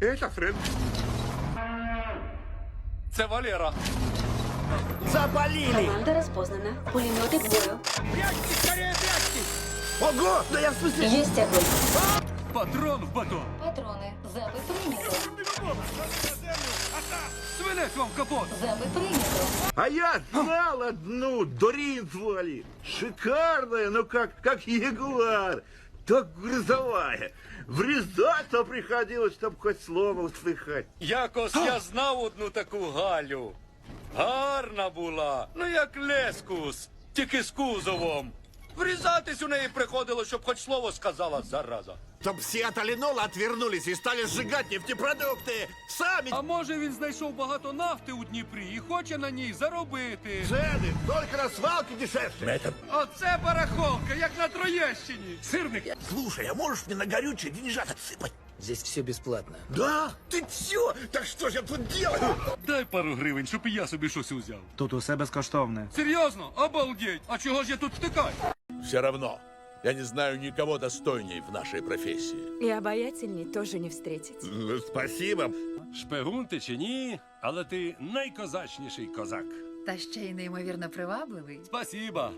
Это Фрэнк. Це Валера. Запалили! Команда розпознана. Пулемети к бою. Ого! Да я в смысле... Есть огонь. Патрон в батон. Патроны. Запит прийнято. Свинець вам в капот. Запит прийнято. А я знал одну, Дорин звали. Шикарная, ну как, как ягуар. Так грозовая. Врізатися приходилось, щоб хоч слово услыхать. Якось я знав одну таку Галю. Гарна була, ну як лескус, тільки з кузовом. Врізатись у неї приходило, щоб хоч слово сказала, зараза. Чтоб все от Алинола отвернулись и стали сжигать нефтепродукты! Сами! А може він знайшов багато нафти у Дніпрі і хоче на ній заробити. Цены только на свалке дешевше! Это... Оце барахолка, як на Троєщині. Сирник. Слушай, а можешь мне на горючее деньжат отсыпать? Здесь все бесплатно. Да? Ты все? Так что же я тут делаю? Дай пару гривень, щоб і я собі щось узяв. Тут усе безкоштовне. Серйозно? Обалдеть! А чого ж я тут втикаю? Все равно, я не знаю никого достойней в нашей профессии. И обаятельней тоже не встретить. Ну, спасибо. Шпигун ти чи ні, але ти найкозачніший козак. Та ще й неймовірно привабливий. Спасіба.